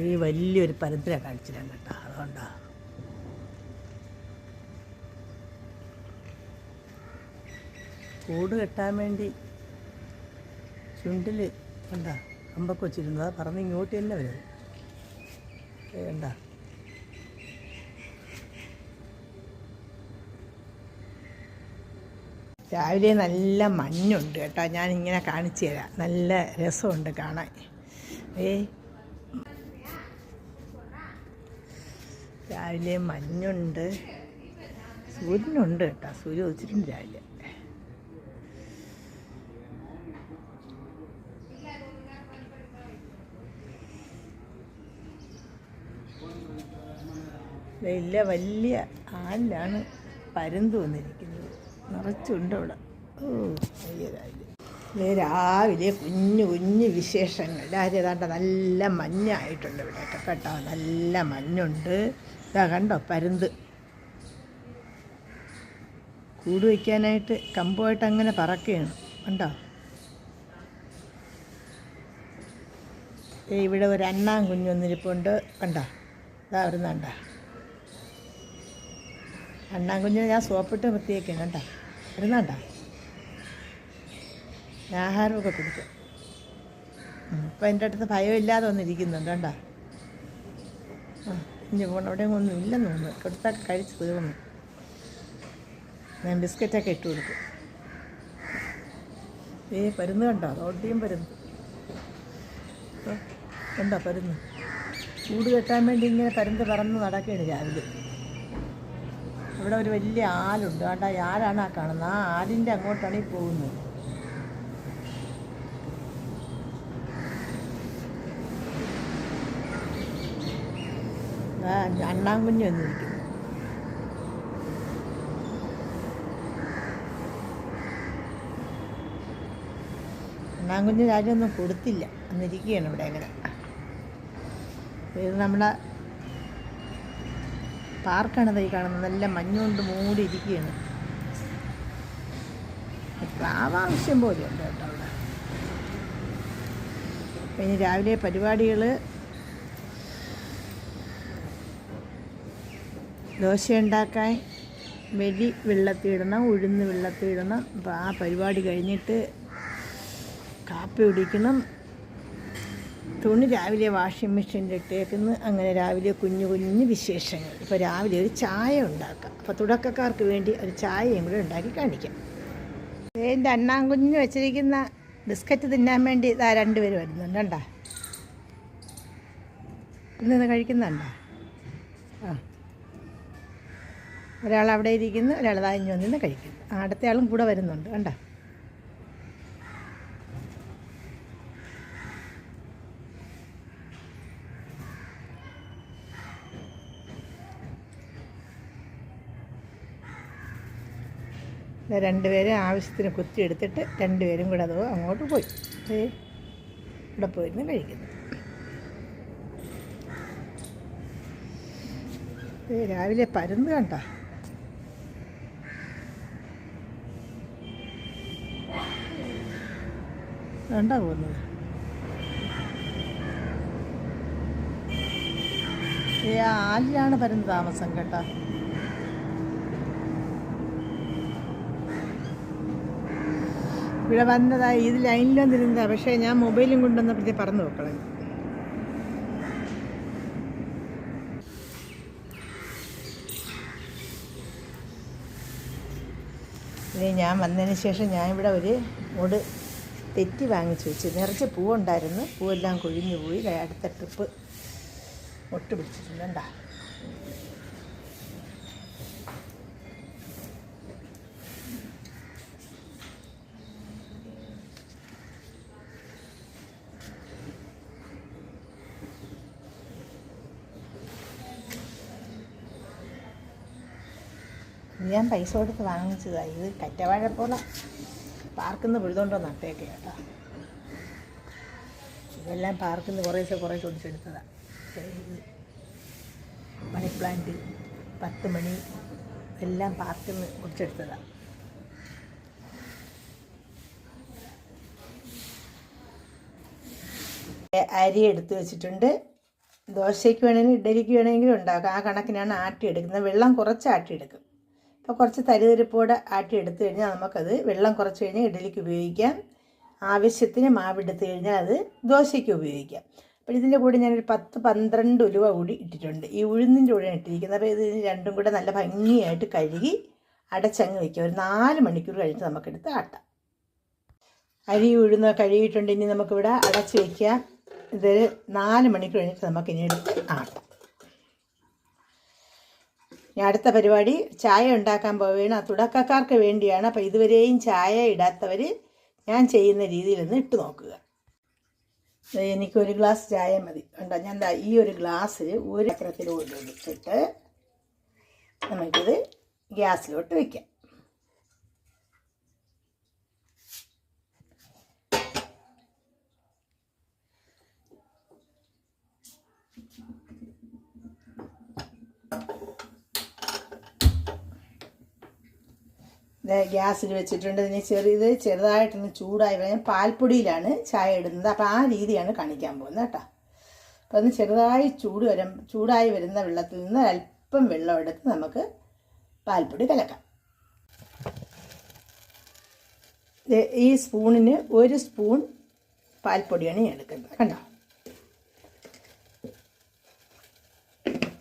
ഈ വലിയൊരു പരത്തിലാണ് കാണിച്ചിട്ടുണ്ട് കേട്ടോ. അതുകൊണ്ടാ. കൂട് കെട്ടാൻ വേണ്ടി ചുണ്ടിൽ കണ്ട അമ്പൊക്കെ വെച്ചിരുന്നു അത് പറഞ്ഞ് ഇങ്ങോട്ട് തന്നെ വരും. എന്താ രാവിലെ നല്ല മഞ്ഞുണ്ട് കേട്ടോ. ഞാനിങ്ങനെ കാണിച്ചു തരാം. നല്ല രസമുണ്ട് കാണാൻ. ഏ രാവിലെ മഞ്ഞുണ്ട്. സൂര്യനുണ്ട് കേട്ടോ. സൂര്യ ഉദിച്ചിട്ടുണ്ട് രാവിലെ. വലിയ വലിയ ആലിലാണ് പരുന്ത് വന്നിരിക്കുന്നത്. നിറച്ചുണ്ട് അവിടെ. ഓ വലിയ രാവിലെ രാവിലെ കുഞ്ഞു കുഞ്ഞു വിശേഷങ്ങൾ. രാവിലെ നല്ല മഞ്ഞായിട്ടുണ്ട് ഇവിടെയൊക്കെ കേട്ടോ നല്ല മഞ്ഞുണ്ട്. ഇതാ കണ്ടോ പരുന്ത്. കൂട് വയ്ക്കാനായിട്ട് കമ്പുമായിട്ട് അങ്ങനെ പറക്കുകയാണ്. കണ്ടോ? ഇവിടെ ഒരു അണ്ണാൻ കുഞ്ഞു വന്നിരിപ്പുണ്ട്. കണ്ടോ? ഇതാ കണ്ടോ? അണ്ണാൻ കുഞ്ഞിനെ ഞാൻ സോപ്പിട്ട് വൃത്തിയാക്കിയാണ്. കണ്ടോ? വരുന്നുണ്ട ഞാൻ ആഹാരമൊക്കെ കൊടുക്കും ഇപ്പം എന്റെ അടുത്ത് ഭയമില്ലാതെ വന്നിരിക്കുന്നുണ്ട്. കണ്ടോ? ആ. ഇനി എവിടെയും ഒന്നും ഇല്ലെന്ന് തോന്നുന്നു. കൊടുത്താൽ കഴിച്ച് തീർന്നു. ഞാൻ ബിസ്ക്കറ്റൊക്കെ ഇട്ട് കൊടുക്കും ഏ പരുന്ന് കണ്ടോ? റോട്ടിയും പരുന്ന്. കണ്ടോ പരുന്ന്? ചൂട് കെട്ടാൻ വേണ്ടി ഇങ്ങനെ പരുന്ത് പറന്ന് നടക്കുകയാണ് രാവിലെ. ഇവിടെ ഒരു വലിയ ആലുണ്ട് കണ്ട ആരാണ് ആ കാണുന്നത്. ആ ആലിന്റെ അങ്ങോട്ടാണ് ഈ പോകുന്നത്. ദാ അണ്ണാൻകുഞ്ഞ് വന്നിരിക്കുന്നു. അണ്ണാൻകുഞ്ഞ് രാജ്യമൊന്നും കൊടുത്തില്ല. അന്നിരിക്കുകയാണ് ഇവിടെ അങ്ങനെ ഇത് നമ്മുടെ പാർക്കാണ് തൈ കാണുന്നത്. നല്ല മഞ്ഞുകൊണ്ട് മൂടി ഇരിക്കുകയാണ് പ്രാവാവശ്യം പോലെയുണ്ട് കേട്ടോ അവിടെ. ഇനി രാവിലെ പരിപാടികൾ ദോശ ഉണ്ടാക്കാൻ വെടി വെള്ളത്തിയിടണം ഉഴുന്ന് വെള്ളത്തിയിടണം അപ്പോൾ ആ പരിപാടി കഴിഞ്ഞിട്ട് കാപ്പി കുടിക്കണം. തുണി രാവിലെ വാഷിംഗ് മെഷീനിൽ ഇട്ടേക്കുന്നു. അങ്ങനെ രാവിലെ കുഞ്ഞു കുഞ്ഞു വിശേഷങ്ങൾ. ഇപ്പോൾ രാവിലെ ഒരു ചായ ഉണ്ടാക്കാം. അപ്പോൾ തുടക്കക്കാർക്ക് വേണ്ടി ഒരു ചായയും കൂടെ ഉണ്ടാക്കി കാണിക്കാം. എന്റെ അണ്ണാൻ കുഞ്ഞ് വെച്ചിരിക്കുന്ന ബിസ്ക്കറ്റ് തിന്നാൻ വേണ്ടി ഇതാ രണ്ടുപേരും വരുന്നുണ്ട്. കണ്ടാ? ഇന്ന് കഴിക്കുന്നുണ്ടോ? ആ. ഒരാൾ അവിടെ ഇരിക്കുന്നു ഒരാൾ താഞ്ഞു വന്നിന്ന് കഴിക്കുന്നു. അടുത്ത ആളും കൂടെ വരുന്നുണ്ട് കണ്ട? രണ്ടുപേരും ആവശ്യത്തിന് കുത്തി എടുത്തിട്ട് രണ്ടുപേരും കൂടെ അത് അങ്ങോട്ട് പോയി. ഇവിടെ പോയിരുന്ന് കഴിക്കുന്നു. രാവിലെ പരുന്ന് കണ്ട? കണ്ടാ പോകുന്നത് ഏ ആലിലാണ് വരുന്ന താമസം കേട്ടോ. ഇവിടെ വന്നതായി ഇത് ലൈനിൽ വന്നിരുന്നതാ. പക്ഷേ ഞാൻ മൊബൈലും കൊണ്ടുവന്നപ്പോഴത്തേ പറഞ്ഞു നോക്കണേ ഇനി ഞാൻ വന്നതിന് ശേഷം ഞാൻ ഇവിടെ ഒരു മൂട് തെറ്റി വാങ്ങിച്ചു വെച്ചു നിറച്ച് പൂവുണ്ടായിരുന്നു. പൂവെല്ലാം കൊഴിഞ്ഞു പോയി. അടുത്ത ട്രിപ്പ് ഒട്ട് പിടിച്ചിട്ടുണ്ട് ഞാൻ പൈസ കൊടുത്ത് വാങ്ങിച്ചതാണ് ഇത് കറ്റവാഴ പോലെ. പാർക്കിൽ നിന്ന് പിഴുതുകൊണ്ടോ നട്ടേക്ക് കേട്ടോ. ഇതെല്ലാം പാർക്കിൽ നിന്ന് കുറേശ്ശെ കുറേശ്ശെ ഒടിച്ചെടുത്തതാണ് ഇത് മണി പ്ലാന്റ് പത്ത് മണി എല്ലാം പാർക്കിൽ നിന്ന് ഒടിച്ചെടുത്തതാണ് അരി എടുത്തു വെച്ചിട്ടുണ്ട്. ദോശയ്ക്ക് വേണമെങ്കിൽ ഇഡലിക്ക് വേണമെങ്കിലും ഉണ്ടാക്കാം. ആ കണക്കിനാണ് ആട്ടിയെടുക്കുന്നത്. വെള്ളം കുറച്ച് ആട്ടിയെടുക്കും. അപ്പോൾ കുറച്ച് തരിതരിപ്പോടെ എടുത്തു കഴിഞ്ഞാൽ നമുക്കത് വെള്ളം കുറച്ച് കഴിഞ്ഞാൽ ഇഡലിക്ക് ഉപയോഗിക്കാം. ആവശ്യത്തിന് മാവെടുത്ത് കഴിഞ്ഞാൽ അത് ദോശയ്ക്ക് ഉപയോഗിക്കാം. അപ്പോൾ ഇതിന്റെ കൂടെ ഞാനൊരു പത്ത് പന്ത്രണ്ട് ഉലുവ കൂടി ഇട്ടിട്ടുണ്ട്. ഈ ഉഴുന്നിന്റെ കൂടെയാണ് ഇട്ടിരിക്കുന്നത്. അപ്പോൾ ഇത് രണ്ടും കൂടെ നല്ല ഭംഗിയായിട്ട് കഴുകി അടച്ചങ്ങ് വയ്ക്കുക ഒരു നാല് മണിക്കൂർ കഴിഞ്ഞിട്ട് നമുക്കെടുത്ത് ആട്ടാം. അരി ഉഴുന്ന് കഴുകിയിട്ടുണ്ട്. ഇനി നമുക്കിവിടെ അടച്ച് വയ്ക്കുക ഇതൊരു നാല് മണിക്കൂർ കഴിഞ്ഞിട്ട് നമുക്കിനി എടുത്ത് ആട്ടാം. ഇനി അടുത്ത പരിപാടി ചായ ഉണ്ടാക്കാൻ പോവുകയാണ്. ആ തുടക്കക്കാർക്ക് വേണ്ടിയാണ്. അപ്പോൾ ഇതുവരെയും ചായ ഇടാത്തവർ ഞാൻ ചെയ്യുന്ന രീതിയിലൊന്ന് ഇട്ട് നോക്കുക. ദേ എനിക്കൊരു ഗ്ലാസ് ചായ മതി. ഉണ്ടോ ഞാൻ എന്താ ഈ ഒരു ഗ്ലാസ്സിൽ ഒരു പാത്രത്തിലോട്ട് ഒഴിച്ചിട്ട് നമുക്കിത് ഗ്യാസിലോട്ട് വയ്ക്കാം ഇത് ഗ്യാസിൽ വെച്ചിട്ടുണ്ട്. ഇതിന് ചെറിയത് ചെറുതായിട്ടൊന്ന് ചൂടായി വരാൻ പാൽപ്പൊടിയിലാണ് ചായ ഇടുന്നത്. അപ്പോൾ ആ രീതിയാണ് കാണിക്കാൻ പോകുന്നത് കേട്ടോ. അപ്പോൾ ഒന്ന് ചെറുതായി ചൂട് വരും. ചൂടായി വരുന്ന വെള്ളത്തിൽ നിന്ന് അല്പം വെള്ളം എടുത്ത് നമുക്ക് പാൽപ്പൊടി കലക്കാം. ഈ സ്പൂണിന് ഒരു സ്പൂൺ പാൽപ്പൊടിയാണ് ഞാൻ എടുക്കുന്നത്. കണ്ടോ?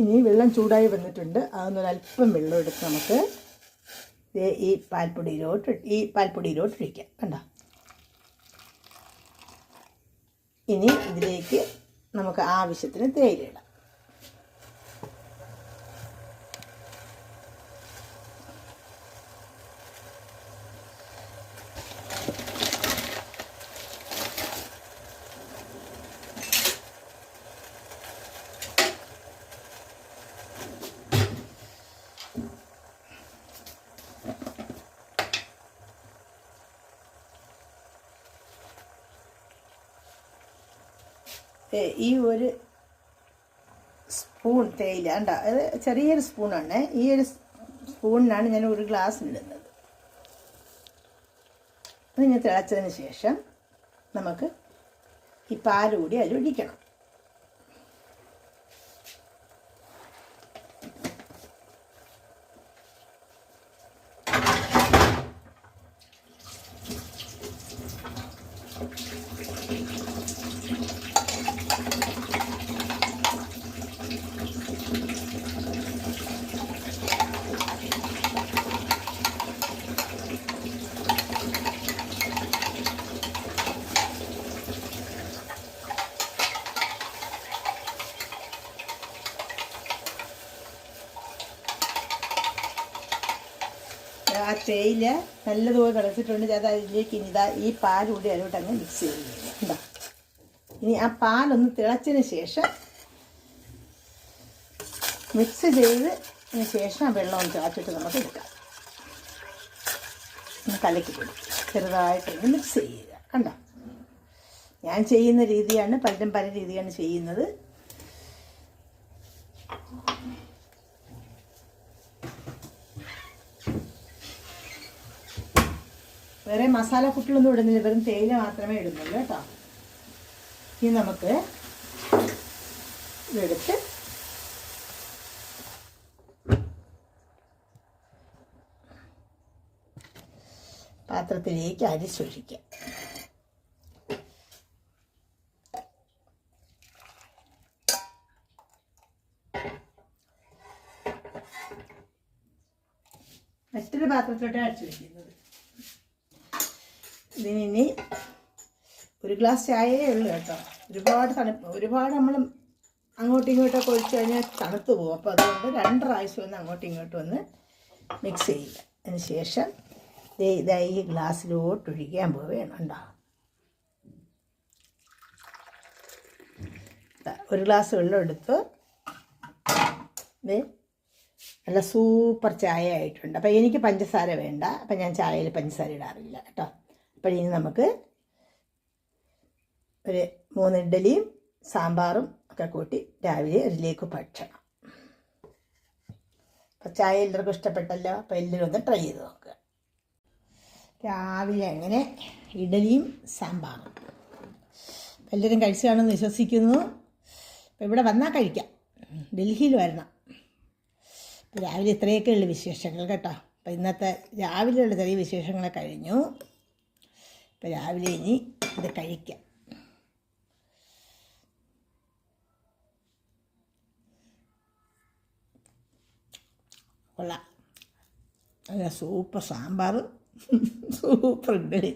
ഇനി വെള്ളം ചൂടായി വന്നിട്ടുണ്ട്. അതൊന്നൊരു അല്പം വെള്ളം എടുത്ത് നമുക്ക് ഈ പാൽപ്പൊടിയിലോട്ട് ഈ പാൽപ്പൊടിയിലോട്ട് ഒഴിക്കാം കണ്ടോ? ഇനി ഇതിലേക്ക് നമുക്ക് ആവശ്യത്തിന് തേയില ഇടാം. ഈ ഒരു സ്പൂൺ തേയില ഉണ്ട അത് ചെറിയൊരു സ്പൂണാണ്. ഈ ഒരു സ്പൂണിനാണ് ഞാൻ ഒരു ഗ്ലാസ് ഇടുന്നത്. അത് ഞാൻ തിളച്ചതിന് ശേഷം നമുക്ക് ഈ പാൽ കൂടി അതിൽ തേയില നല്ലതുപോലെ കിടച്ചിട്ടുണ്ട് ചേട്ടാ അതിലേക്ക് ഇനി ഇതാ ഈ പാൽ കൂടി അതിലോട്ട് അങ്ങ് മിക്സ് ചെയ്യുന്നത് ഇനി ആ പാലൊന്ന് തിളച്ചതിന് ശേഷം മിക്സ് ചെയ്തതിന് ശേഷം ആ വെള്ളം ഒന്ന് തിളച്ചിട്ട് നമുക്ക് എടുക്കാം. ഒന്ന് കലക്കി കൊടുക്കും. ചെറുതായിട്ടൊന്ന് മിക്സ് ചെയ്യുക. കണ്ടോ? ഞാൻ ചെയ്യുന്ന രീതിയാണ് പലരും പല രീതിയാണ് ചെയ്യുന്നത്. വേറെ മസാല കുട്ടികളൊന്നും ഇടുന്നില്ല. വെറും തേയില മാത്രമേ ഇടുന്നുള്ളൂ കേട്ടോ. ഇനി നമുക്ക് ഇതെടുത്ത് പാത്രത്തിലേക്ക് അരിച്ചൊഴിക്കാം. മറ്റൊരു പാത്രത്തിലോട്ട് അടിച്ചു വയ്ക്കുന്നത് ഇതിനി ഒരു ഗ്ലാസ് ചായയേ ഉള്ളൂ കേട്ടോ. ഒരുപാട് തണുപ്പ് ഒരുപാട് നമ്മൾ അങ്ങോട്ടും ഇങ്ങോട്ടൊക്കെ ഒഴിച്ച് കഴിഞ്ഞാൽ തണുത്ത് പോകും. അപ്പോൾ അതുകൊണ്ട് രണ്ട് പ്രാവശ്യം ഒന്ന് അങ്ങോട്ടും ഇങ്ങോട്ടും ഒന്ന് മിക്സ് ചെയ്യുക. അതിന് ശേഷം ദേ ഇതാ ഈ ഗ്ലാസ്സിലോട്ട് ഒഴിക്കാൻ പോവുകയാണ് ഉണ്ടോ ഒരു ഗ്ലാസ് വെള്ളം എടുത്ത്. നല്ല സൂപ്പർ ചായ ആയിട്ടുണ്ട് അപ്പോൾ എനിക്ക് പഞ്ചസാര വേണ്ട. അപ്പം ഞാൻ ചായയിൽ പഞ്ചസാര ഇടാറില്ല കേട്ടോ. അപ്പോൾ ഇനി നമുക്ക് ഒരു മൂന്ന് ഇഡ്ഡലിയും സാമ്പാറും ഒക്കെ കൂട്ടി രാവിലെ ഒരിലേക്ക് ഭക്ഷണം. അപ്പോൾ ചായ എല്ലാവർക്കും ഇഷ്ടപ്പെട്ടല്ലോ? അപ്പോൾ എല്ലാവരും ഒന്ന് ട്രൈ ചെയ്ത് നോക്കുക രാവിലെ അങ്ങനെ ഇഡലിയും സാമ്പാറും. എല്ലാവരും കഴിച്ചു കാണുമെന്ന് വിശ്വസിക്കുന്നു. അപ്പോൾ ഇവിടെ വന്നാൽ കഴിക്കാം. ഡൽഹിയിൽ വരണം. രാവിലെ ഇത്രയൊക്കെ വിശേഷങ്ങൾ കേട്ടോ. അപ്പോൾ ഇന്നത്തെ രാവിലെയുള്ള ചെറിയ വിശേഷങ്ങളെ കഴിഞ്ഞു. ഇപ്പോൾ രാവിലെ ഇനി ഇത് കഴിക്കാം. കൊള്ളാം. നല്ല സൂപ്പർ സാമ്പാർ സൂപ്പർ ഇഡ്ഡലി.